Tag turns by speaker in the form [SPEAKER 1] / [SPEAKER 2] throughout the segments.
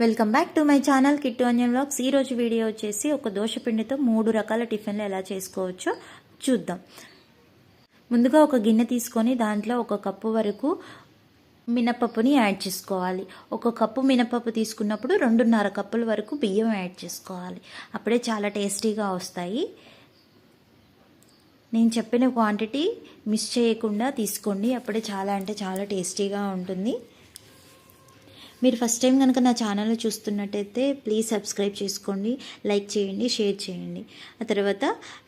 [SPEAKER 1] Welcome back to my channel Kittu అన్యన్ blogs ఈరోజు video వచ్చేసి ఒక దోశ పిండితో మూడు రకాల టిఫిన్లు ఎలా చేసుకోవచ్చో చూద్దాం. ముందుగా ఒక గిన్నె తీసుకొని దాంట్లో ఒక కప్పు వరకు మినపప్పుని యాడ్ చేసుకోవాలి. ఒక కప్పు మినపప్పు తీసుకున్నప్పుడు రెండున్నర కప్పుల వరకు బియ్యం యాడ్ చేసుకోవాలి. అప్పుడే చాలా టేస్టీగా వస్తాయి. నేను చెప్పిన క్వాంటిటీ మిస్ చేయకుండా తీసుకోండి. అప్పుడే చాలా అంటే చాలా టేస్టీగా ఉంటుంది. మీరు ఫస్ట్ టైం కనుక నా ఛానల్ చూస్తున్నట్టయితే ప్లీజ్ సబ్స్క్రైబ్ చేసుకోండి లైక్ చేయండి షేర్ చేయండి. ఆ తర్వాత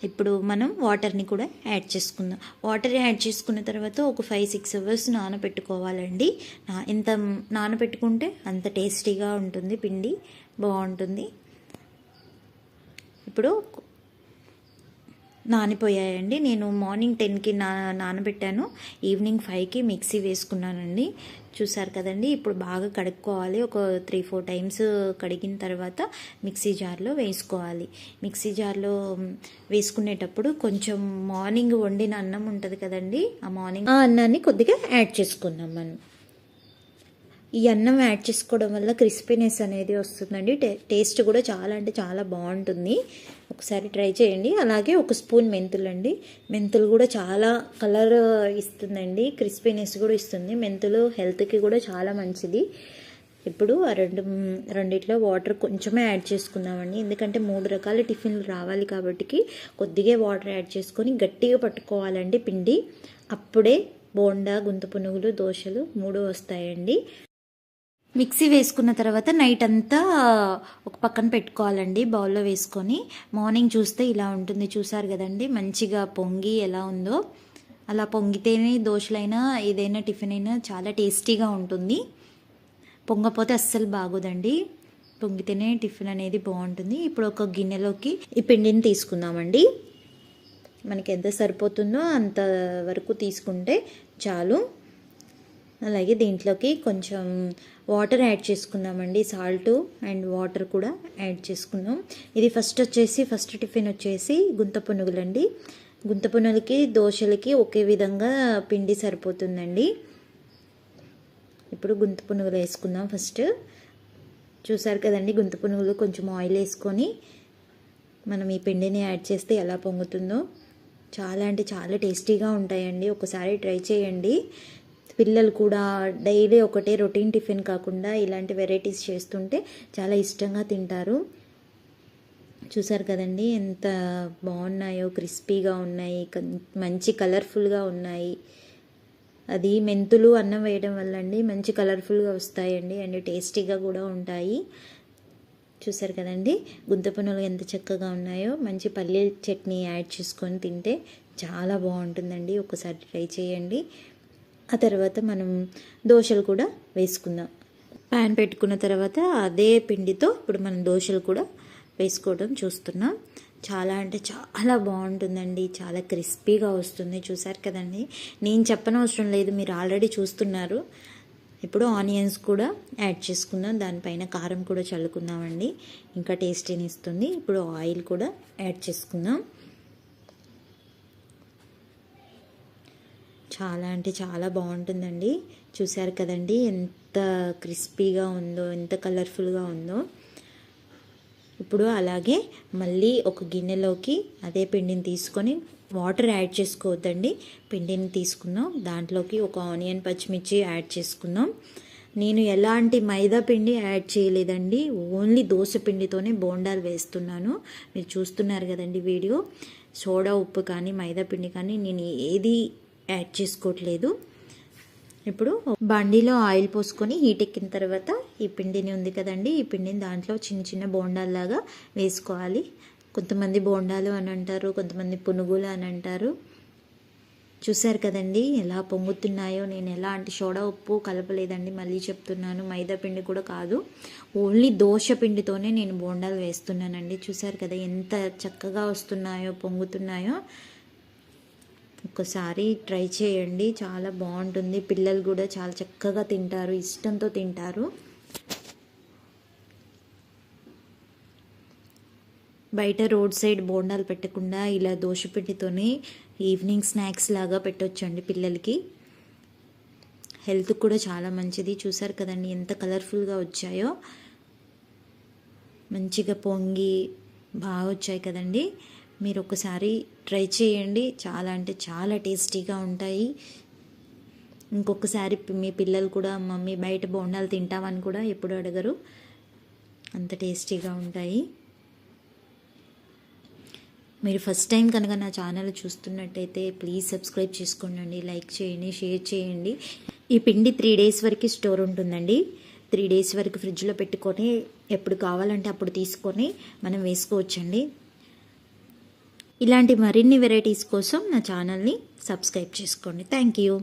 [SPEAKER 1] ఇప్పుడు మనం వాటర్ని కూడా యాడ్ చేసుకుందాం. వాటర్ యాడ్ చేసుకున్న తర్వాత ఒక ఫైవ్ సిక్స్ అవర్స్ నానబెట్టుకోవాలండి నా ఎంత నానబెట్టుకుంటే అంత టేస్టీగా ఉంటుంది పిండి బాగుంటుంది. ఇప్పుడు నానిపోయాయండి. నేను మార్నింగ్ టెన్కి నా నానబెట్టాను. ఈవినింగ్ ఫైవ్కి మిక్సీ వేసుకున్నానండి. చూసారు కదండి ఇప్పుడు బాగా కడుక్కోవాలి. ఒక త్రీ ఫోర్ టైమ్స్ కడిగిన తర్వాత మిక్సీ జార్లో వేసుకోవాలి. మిక్సీ జార్లో వేసుకునేటప్పుడు కొంచెం మార్నింగ్ వండిన అన్నం ఉంటుంది కదండి ఆ మార్నింగ్ ఆ అన్నాన్ని కొద్దిగా యాడ్ చేసుకున్నాం మనం. ఈ అన్నం యాడ్ చేసుకోవడం వల్ల క్రిస్పీనెస్ అనేది వస్తుందండి. టే టేస్ట్ కూడా చాలా అంటే చాలా బాగుంటుంది. ఒకసారి ట్రై చేయండి. అలాగే ఒక స్పూన్ మెంతులు అండి. మెంతులు కూడా చాలా కలర్ ఇస్తుందండి. క్రిస్పీనెస్ కూడా ఇస్తుంది. మెంతులు హెల్త్కి కూడా చాలా మంచిది. ఇప్పుడు ఆ రెండు రెండిట్లో వాటర్ కొంచెమే యాడ్ చేసుకుందామండి. ఎందుకంటే మూడు రకాల టిఫిన్లు రావాలి కాబట్టి కొద్దిగా వాటర్ యాడ్ చేసుకొని గట్టిగా పట్టుకోవాలండి పిండి. అప్పుడే బోండా గుంత పునుగులు దోశలు మూడు వస్తాయండి. మిక్సీ వేసుకున్న తర్వాత నైట్ అంతా ఒక పక్కన పెట్టుకోవాలండి బౌల్లో వేసుకొని. మార్నింగ్ చూస్తే ఇలా ఉంటుంది చూసారు కదండి మంచిగా పొంగి ఎలా ఉందో. అలా పొంగితేనే దోశలైనా ఏదైనా టిఫిన్ అయినా చాలా టేస్టీగా ఉంటుంది. పొంగపోతే అస్సలు బాగోదండి. పొంగితేనే టిఫిన్ అనేది బాగుంటుంది. ఇప్పుడు ఒక గిన్నెలోకి ఈ పిండిని తీసుకుందామండి. మనకి ఎంత సరిపోతుందో అంత వరకు తీసుకుంటే చాలు. అలాగే దీంట్లోకి కొంచెం వాటర్ యాడ్ చేసుకుందామండి సాల్ట్ అండ్ వాటర్ కూడా యాడ్ చేసుకుందాం ఇది ఫస్ట్ వచ్చేసి ఫస్ట్ టిఫిన్ వచ్చేసి గుంత పునుగులండి. గుంత పునుగులకి దోశలకి ఒకే విధంగా పిండి సరిపోతుందండి. ఇప్పుడు గుంత పునుగులు వేసుకుందాం ఫస్ట్. చూసారు కదండి గుంత పునుగులు కొంచెం ఆయిల్ వేసుకొని మనం ఈ పిండిని యాడ్ చేస్తే ఎలా పొంగుతుందో. చాలా అంటే చాలా టేస్టీగా ఉంటాయండి. ఒకసారి ట్రై చేయండి. పిల్లలు కూడా డైలీ ఒకటే రొటీన్ టిఫిన్ కాకుండా ఇలాంటి వెరైటీస్ చేస్తుంటే చాలా ఇష్టంగా తింటారు. చూసారు కదండి ఎంత బాగున్నాయో క్రిస్పీగా ఉన్నాయి మంచి కలర్ఫుల్గా ఉన్నాయి. అది మెంతులు అన్నం వేయడం వల్ల అండి మంచి కలర్ఫుల్గా వస్తాయండి అండ్ టేస్టీగా కూడా ఉంటాయి. చూసారు కదండి గుంతపనులు ఎంత చక్కగా ఉన్నాయో మంచి పల్లీల చట్నీ యాడ్ చేసుకొని తింటే చాలా బాగుంటుందండి. ఒకసారి ట్రై చేయండి. ఆ తర్వాత మనం దోశలు కూడా వేసుకుందాం. ప్యాన్ పెట్టుకున్న తర్వాత అదే పిండితో ఇప్పుడు మనం దోశలు కూడా వేసుకోవడం చూస్తున్నాం. చాలా అంటే చాలా బాగుంటుందండి. చాలా క్రిస్పీగా వస్తుంది. చూసారు కదండి? నేను చెప్పనవసరం లేదు. మీరు ఆల్రెడీ చూస్తున్నారు. ఇప్పుడు ఆనియన్స్ కూడా యాడ్ చేసుకుందాం. దానిపైన కారం కూడా చల్లుకుందామండి. ఇంకా టేస్టీని ఇస్తుంది. ఇప్పుడు ఆయిల్ కూడా యాడ్ చేసుకుందాం. చాలా అంటే చాలా బాగుంటుందండి. చూసారు కదండి ఎంత క్రిస్పీగా ఉందో ఎంత కలర్ఫుల్గా ఉందో. ఇప్పుడు అలాగే మళ్ళీ ఒక గిన్నెలోకి అదే పిండిని తీసుకొని వాటర్ యాడ్ చేసుకోవద్దండి. పిండిని తీసుకుందాం దాంట్లోకి ఒక ఆనియన్ పచ్చిమిర్చి యాడ్ చేసుకుందాం నేను ఎలాంటి మైదా పిండి యాడ్ చేయలేదండి. ఓన్లీ దోశ పిండితోనే బోండాలు వేస్తున్నాను. మీరు చూస్తున్నారు కదండి వీడియో. సోడా ఉప్పు కానీ మైదా పిండి కానీ నేను ఏది యాడ్ చేసుకోవట్లేదు. ఇప్పుడు బండిలో ఆయిల్ పోసుకొని హీట్ ఎక్కిన తర్వాత ఈ పిండిని ఉంది కదండి ఈ పిండిని దాంట్లో చిన్న చిన్న బోండాల్లాగా వేసుకోవాలి. కొంతమంది బోండాలు అని అంటారు కొంతమంది పునుగులు అని అంటారు. చూశారు కదండి ఎలా పొంగుతున్నాయో నేను ఎలాంటి సోడా ఉప్పు కలపలేదండి మళ్ళీ చెప్తున్నాను. మైదా పిండి కూడా కాదు. ఓన్లీ దోశ పిండితోనే నేను బోండాలు వేస్తున్నానండి. చూశారు కదా ఎంత చక్కగా వస్తున్నాయో పొంగుతున్నాయో. ఒకసారి ట్రై చేయండి. చాలా బాగుంటుంది. పిల్లలు కూడా చాలా చక్కగా తింటారు. ఇష్టంతో తింటారు. బయట రోడ్ సైడ్ బోండాలు పెట్టకుండా ఇలా దోశపిండితోనే ఈవినింగ్ స్నాక్స్ లాగా పెట్టొచ్చండి పిల్లలకి. హెల్త్ కూడా చాలా మంచిది. చూసారు కదండి ఎంత కలర్ఫుల్గా వచ్చాయో. మంచిగా పొంగి బాగా వచ్చాయి కదండి. మీరు ఒకసారి ట్రై చేయండి. చాలా అంటే చాలా టేస్టీగా ఉంటాయి. ఇంకొకసారి మీ పిల్లలు కూడా మమ్మీ బయట బోండాలు తింటామని కూడా ఎప్పుడు అడగరు. అంత టేస్టీగా ఉంటాయి. మీరు ఫస్ట్ టైం కనుక నా ఛానల్ చూస్తున్నట్టయితే ప్లీజ్ సబ్స్క్రైబ్ చేసుకోండి లైక్ చేయండి షేర్ చేయండి. ఈ పిండి త్రీ డేస్ వరకు స్టోర్ ఉంటుందండి. త్రీ డేస్ వరకు ఫ్రిడ్జ్లో పెట్టుకొని ఎప్పుడు కావాలంటే అప్పుడు తీసుకొని మనం వేసుకోవచ్చండి. ఇలాంటి మరిన్ని వెరైటీస్ కోసం నా ఛానల్ని సబ్స్క్రైబ్ చేసుకోండి. Thank you.